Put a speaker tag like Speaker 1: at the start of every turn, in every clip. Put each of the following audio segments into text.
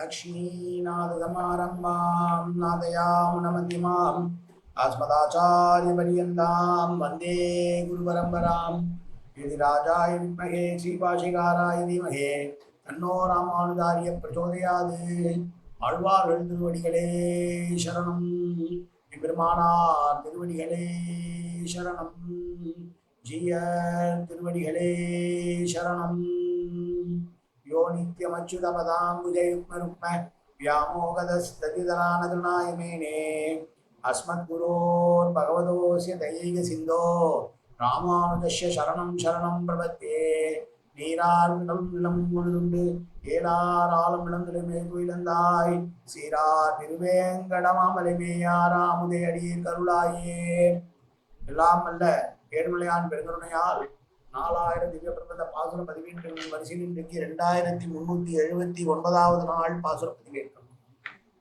Speaker 1: லக்ஷ்மீநாதமாரம்பாம் நாதயாம் நமதிமாம் ஆஸ்மதாச்சாரியபரியந்தாம் வந்தே குருபரம்பராம் இது ராஜாய வித்மகே ஸ்ரீபாஷிகாராய தீமகே தன்னோ ராமானுதாரிய பிரச்சோதையாது ஆழ்வார்கள் திருவடிகளே சரணம்। எம்பெருமானார் திருவடிகளே சரணம்। ஜீய திருவடிகளே சரணம்। யோ நித்யமச்சுதபதாம்புஜயுக்மருக்ம व्यामोगदस्ततिदलानदृणाय मेने अस्मद्गुरोर् भगवतोऽस्य दयैक सिन्धो ராமானுஜஸ்ய சரணம் சரணம் பிரபத்தே நீரால் நிலம் நிலம் முழுதுண்டு ஏலார் ஆலம் இளந்திலுமே குயிலந்தாய் சீரார் திருவேங்கடமாமலை மேயாராமுதே அடியீர் கருளாயே எல்லாம் அல்ல ஏழுமலையான் பெருங்கருணையால் நாலாயிரம் திவ்ய பிரபந்த பாசுர பதிவின் வரிசையில் இன்றைக்கு இரண்டாயிரத்தி முன்னூத்தி எழுபத்தி ஒன்பதாவது நாள் பாசுர பதிவேற்றம்.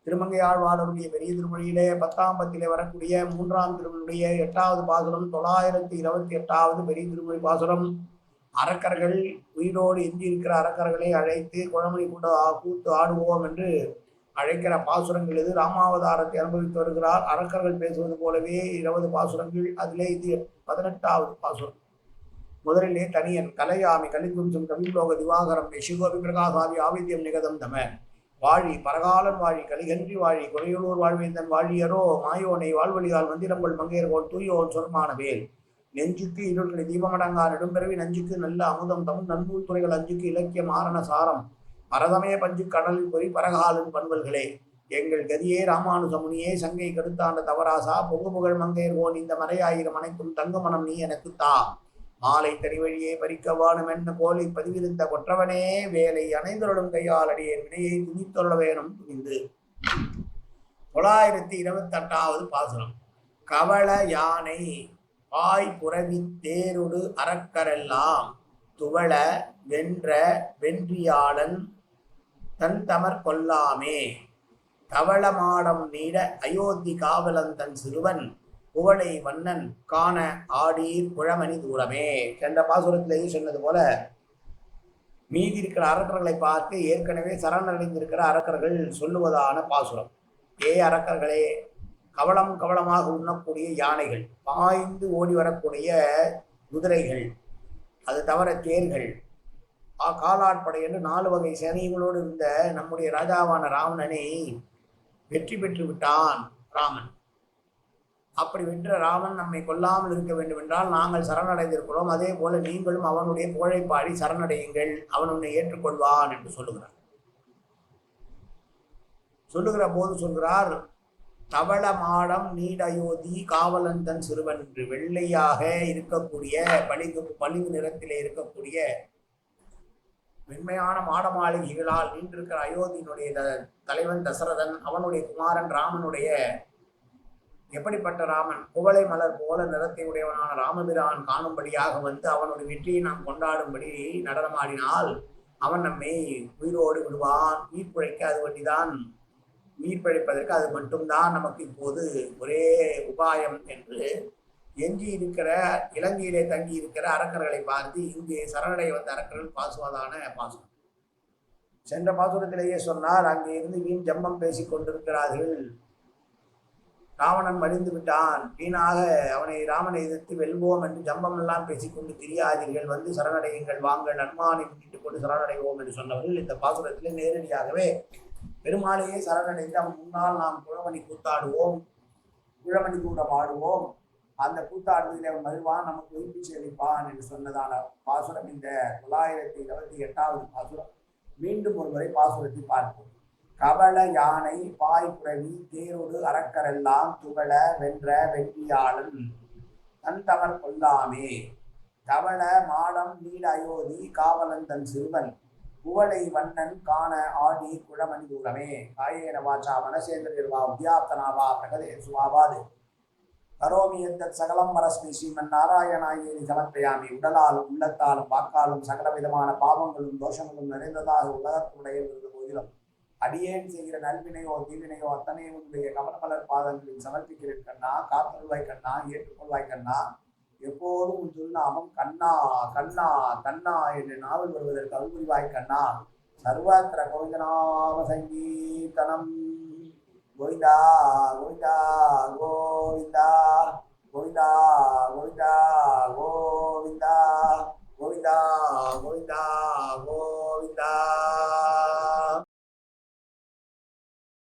Speaker 1: திருமங்கையாழ்வாருடைய பெரிய திருமொழியிலே பத்தாம் பத்திலே வரக்கூடிய மூன்றாம் திருமொழியுடைய எட்டாவது பாசுரம் தொள்ளாயிரத்தி இருபத்தி எட்டாவது பெரிய திருமொழி பாசுரம். அரக்கர்கள் உயிரோடு எஞ்சியிருக்கிற அரக்கர்களை அழைத்து குழமணி கூட கூத்து ஆடுவோம் என்று அழைக்கிற பாசுரங்கள் இது. ராமாவதாரத்தை அனுபவித்து வருகிறார். அரக்கர்கள் பேசுவது போலவே இருபது பாசுரங்கள். அதிலே இது பதினெட்டாவது பாசுரம். முதலிலே தனியன் கலையாமி கலிகுஞ்சம் கவிலோக திவாகரம் சிவகவி பிரகாசாவி ஆவித்யம் நிகதம் தம. வாழி பரகாலன் வாழி கலிகன்றி வாழி குறையுளூர் வாழ்வேந்தன் வாழியரோ மாயோனை வாழ்வழியால் மந்திரங்கள் மங்கையர்கோள் தூயோன் சொர்மான வேல். நெஞ்சுக்கு இருள்களை தீபமடங்கா நெடும்பிறவி நஞ்சுக்கு நல்ல அமுதம் தமிழ் நன்னூல் துறைகள் அஞ்சுக்கு இலக்கியம் ஆரண சாரம். பரதமய பஞ்சு கடலில் பொறி பரகாலன் பண்பல்களே. எங்கள் கதியே ராமானுஜமுனியே சங்கை கருத்தாண்ட தவராசா புகு புகழ் மங்கையர்கோன் இந்த மறையாயிரம் அனைத்தும் தங்க மனம் நீ எனக்கு தா. மாலை தனிவழியே பறிக்க வாணும் என்ன போலி பதிவிருந்த கொற்றவனே வேலை அணைந்தருடன் கையால் அடியேன் வினையை துணித்தொள்ள வேணும் துணிந்து. தொள்ளாயிரத்தி இருபத்தி எட்டாவது பாசுரம். கவள யானை பாய் புறவி தேருடு அறக்கரெல்லாம் துவள வென்ற வென்றியாளன் தன் தமர் கொல்லாமே. தவள மாடம் நீட அயோத்தி காவலன் தன் சிறுவன் புகழை வண்ணன் காண ஆடீர் குழமணி தூரமே. சென்ற பாசுரத்திலேயே சொன்னது போல மீதி இருக்கிற அரக்கர்களை பார்த்து ஏற்கனவே சரணடைந்திருக்கிற அரக்கர்கள் சொல்லுவதான பாசுரம். ஏ அரக்கர்களே கவளம் கவளமாக உண்ணக்கூடிய யானைகள் பாய்ந்து ஓடி வரக்கூடிய குதிரைகள் அது தவிர தேர்கள். ஆ காலாட்படை என்று நாலு வகை சேனைகளோடு இருந்த நம்முடைய ராஜாவான ராவணனை வெற்றி பெற்று விட்டான் ராமன். அப்படி வென்ற ராமன் நம்மை கொல்லாமல் இருக்க வேண்டும் என்றால் நாங்கள் சரணடைந்திருக்கிறோம். அதே போல நீங்களும் அவனுடைய புகழை பாடி சரணடையுங்கள். அவன் உன்னை ஏற்றுக்கொள்வான் என்று சொல்லுகிறார். சொல்லுகிற போது சொல்கிறார் தவள மாடம் நீடயோதி காவலன் தன் சிறுவன் என்று வெள்ளையாக இருக்கக்கூடிய பளிங்கு பளிங்கு நிறத்திலே இருக்கக்கூடிய மென்மையான மாட மாளிகைகளால் நின்றிருக்கிற அயோத்தியினுடைய தலைவன் தசரதன் அவனுடைய குமாரன் ராமனுடைய எப்படிப்பட்ட ராமன்? குவளை மலர் போல நிறத்தை உடையவனான ராமபிரான் காணும்படியாக வந்து அவனுடைய வெற்றியை நாம் கொண்டாடும்படி நடனமாடினால் அவன் நம்மை உயிரோடு விடுவான். உயிர் பிழைக்க அது வண்டிதான் உயிர் பிழைப்பதற்கு அது மட்டும்தான் நமக்கு இப்போது ஒரே உபாயம் என்று எஞ்சி இருக்கிற இலங்கையிலே தங்கி இருக்கிற அரக்கர்களை பார்த்து இங்கே சரணடைய வந்த அரக்கர்கள் பாசுவதான பாசுரம் சென்ற பாசுரத்திலேயே சொன்னார் அங்கே இருந்து வீண் ஜம்பம் பேசி கொண்டிருக்கிறார்கள். ராவணன் மடிந்து விட்டான். வீணாக அவனை ராமனை எதிர்த்து வெல்வோம் என்று ஜம்பம் எல்லாம் பேசிக்கொண்டு திரியாதீர்கள். வந்து சரணடையுங்கள். வாங்கள் அனுமானை முன்னிட்டுக் கொண்டு சரணடைவோம் என்று சொன்னவர்கள் இந்த பாசுரத்திலே நேரடியாகவே பெருமாளையே சரணடைந்து அவன் முன்னால் நாம் குழமணி கூத்தாடுவோம். குழமணி கூட்டம் ஆடுவோம் அந்த கூத்தாடுவதில் அவன் வருவான் நமக்கு உயிர்ப்பிச்சு அளிப்பான் என்று சொன்னதான பாசுரம். இந்த தொள்ளாயிரத்தி இருபத்தி எட்டாவது பாசுரம். மீண்டும் ஒரு முறை பாசுரத்தை பார்ப்போம். கவள யானை பாய் புரவி தேரோடு அரக்கரெல்லாம் துகள வென்ற வெற்றியாளன் தன் கொல்லாமே. கவள மாடம் நீட அயோதி காவலன் தன் சிறுவன். புவளை வண்ணன் காண ஆடி குழமணி தூரமே. காயேன வாச்சா மனசேந்திரா உத்யாப்தனாவா பிரகதே சுவாபாது கரோமி எந்த சகலம் வரஸ்மி ஸ்ரீமன் நாராயணாயேனி சமர்ப்பயாமி உடலாலும் உள்ளத்தாலும் வாக்காலும் சகல விதமான பாவங்களும் தோஷங்களும் நிறைந்ததாக உலகத்துடைய இருந்த போதிலும். அடியேன் செய்கிற நல்வினையோ தீவினையோ அத்தனையும் உன்னுடைய கவனமலர் பாதங்களில் சமர்ப்பிக்கிறேன் கண்ணா. காத்தருள்வாய் கண்ணா ஏற்றுக்கொள்வாய் கண்ணா. எப்போதும் உன் திருநாமம் கண்ணா கண்ணா கண்ணா என்று நாவல் வருவதற்கு அருள்புரிவாய் கண்ணா. சர்வத்திர கோவிந்தநாம சங்கீர்த்தனம் கோவிந்தா கோவிந்தா கோவிந்தா கோவிந்தா கோவிந்தா கோவிந்தா கோவிந்தா கோவிந்தா.